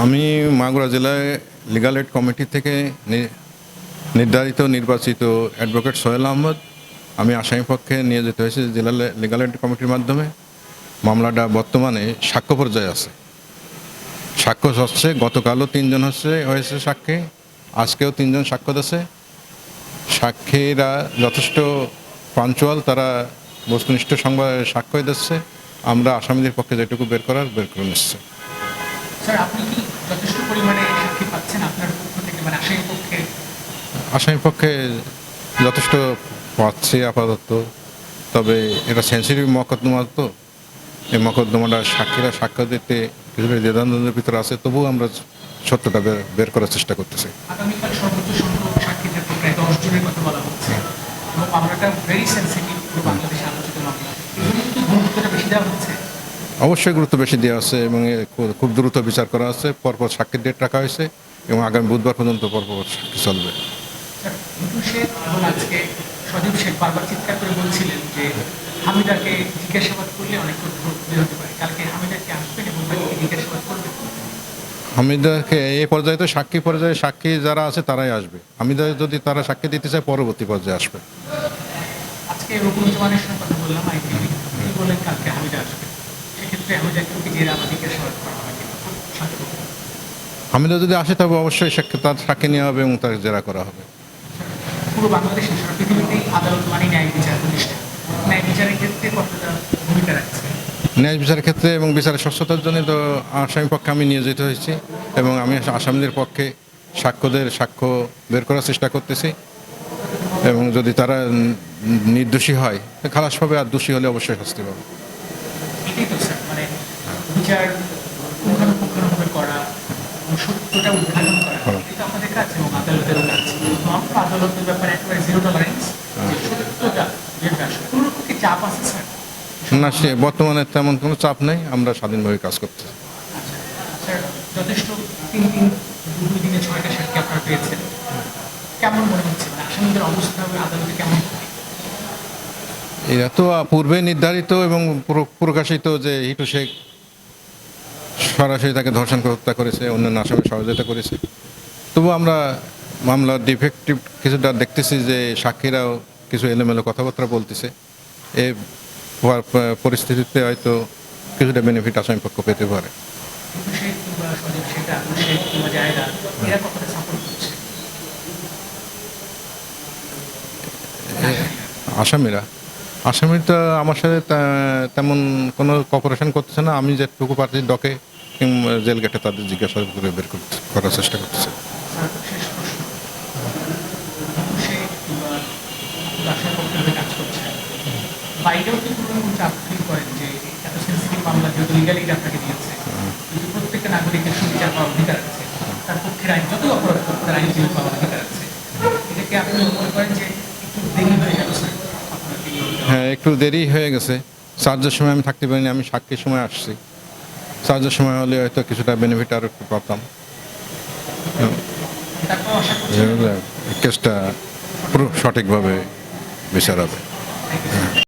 আমি মাগুরা জেলায় legal add committee থেকে নির্ধারিত নির্বাচিত অ্যাডভোকেট সোহেল আহমদ আমি আসামি পক্ষে নিয়ে যেতে হয়েছে জেলা লিগাল এড কমিটির মাধ্যমে। মামলাটা বর্তমানে সাক্ষ্য পর্যায়ে আছে। সাক্ষ্য হচ্ছে, গতকালও তিনজন হচ্ছে, হয়েছে সাক্ষী, আজকেও তিনজন সাক্ষ্য দিচ্ছে সাক্ষীরা যথেষ্ট পাঞ্চুয়াল তারা বস্তুনিষ্ঠ সংবাদ সাক্ষ্য দিচ্ছে। আমরা আসামিদের পক্ষে যেটুকু বের করার, বের করে নিচ্ছে। পরিমাণে সাক্ষী পাচ্ছেন আপনার পক্ষ থেকে মানে পক্ষে? যথেষ্ট পাচ্ছি আপাতত তবে এটা সেন্সিটিভ মকদ্দমা তো। এই মকদ্দমাটা সাক্ষীরা সাক্ষ্য দিতে কিছুটা দ্বিধানন্দের ভিতরে আছে তবুও আমরা সত্যটা বের করার চেষ্টা করতেছি। আগামীকাল সর্বোচ্চ সংখ্যক সাক্ষী প্রায় দশ জনের কথা বলা হচ্ছে। এবং মামলাটা ভেরি সেন্সিটিভ বাংলাদেশে আলোচিত মামলা। এই জন্য কি গুরুত্বটা বেশি দেওয়া হচ্ছে। অবশ্যই গুরুত্ব বেশি দেওয়া আছে এবং খুব দ্রুত বিচার করা আছে। পরপর সাক্ষীর ডেট রাখা হয়েছে এবং আগামী বুধবার পর্যন্ত পরপর সাক্ষী চলবে। সজীব শেখ বারবার চিৎকার করে বলছিলেন যে হামিদাকে জিজ্ঞাসাবাদ করলে অনেক হতে পারে। কালকে হামিদাকে আসবেন এবং জিজ্ঞাসাবাদ করবেন? হামিদাকে এই পর্যায়ে তো সাক্ষী পর্যায়ে সাক্ষী যারা আছে তারাই আসবে। হামিদা যদি তারা সাক্ষী দিতে চায় পরবর্তী পর্যায়ে আসবে। আজকে রকুনুজ্জামানের সঙ্গে কথা বললাম কালকে হামিদা আসবে। হামিদা যদি আসে তবে অবশ্যই তার সাক্ষী নেওয়া হবে এবং তাকে জেরা করা হবে। পুরো বাংলাদেশে সারা পৃথিবীতেই আদালত মানে ন্যায় বিচার প্রতিষ্ঠা। ন্যায় বিচারের ক্ষেত্রে কতটা ভূমিকা রাখছে? ন্যায় বিচারের ক্ষেত্রে এবং বিচারের স্বচ্ছতার জন্য তো আসামি পক্ষে আমি নিয়োজিত হয়েছি এবং আমি আসামিদের পক্ষে সাক্ষ্যদের সাক্ষ্য বের করার চেষ্টা করতেছি। এবং যদি তারা নির্দোষী হয় খালাস পাবে আর দোষী হলে অবশ্যই শাস্তি পাবে। এটাই তো স্যার মানে বিচার পুঙ্খানুপুঙ্খানুভাবে করা সত্যটা উদ্ঘাটন করা। এটা আমাদের কাজ এবং আদালতেরও কাজ। তো আমরা আদালতের ব্যাপারে একেবারে জিরো টলারেন্স যে সত্যটা যেটা কোনো রকম চাপ আছে স্যার? না সে বর্তমানে তেমন কোনো চাপ নেই আমরা স্বাধীনভাবে কাজ করতে আচ্ছা যথেষ্ট তিন দিন দু দুই দিনে ছয়টা সাক্ষী আপনারা পেয়েছেন। কেমন মনে হচ্ছে? আসামিদের অবস্থা আদালতে কেমন? এরা তো পূর্বে নির্ধারিত এবং প্রকাশিত যে হিটু শেখ সরাসরি তাকে ধর্ষণ হত্যা করেছে, অন্যান্য আসামে সহযোগিতা করেছে। তবু আমরা মামলার ডিফেক্টিভ কিছুটা দেখতেছি যে সাক্ষীরাও কিছু এলোমেলো কথাবার্তা বলতেছে। এ পরিস্থিতিতে হয়তো কিছুটা বেনিফিট আসামি পক্ষ পেতে পারে। আসামিরা আসামি তো আমার সাথে তেমন কোনো কপারেশন করতেছে না। আমি যেটুকু পারছি ডকে জেল গেটে তাদের জিজ্ঞাসা করে বের করার চেষ্টা করতেছে। নাগরিকের সুবিচার পাওয়ার অধিকার আছে, তার পক্ষের আইন যত অপরাধ পাওয়ার অধিকার আছে। এটাকে আপনি মনে করেন যে একটু দেরি হয়ে গেল স্যার আপনাকে এই অধিকার। হ্যাঁ একটু দেরি হয়ে গেছে। চার্জের সময় আমি থাকতে পারিনি, আমি সাক্ষীর সময় আসছি। চার্জের সময় হলে হয়তো কিছুটা বেনিফিট আরও একটু পাতাম। কেসটা পুরো সঠিকভাবে বিচার হবে.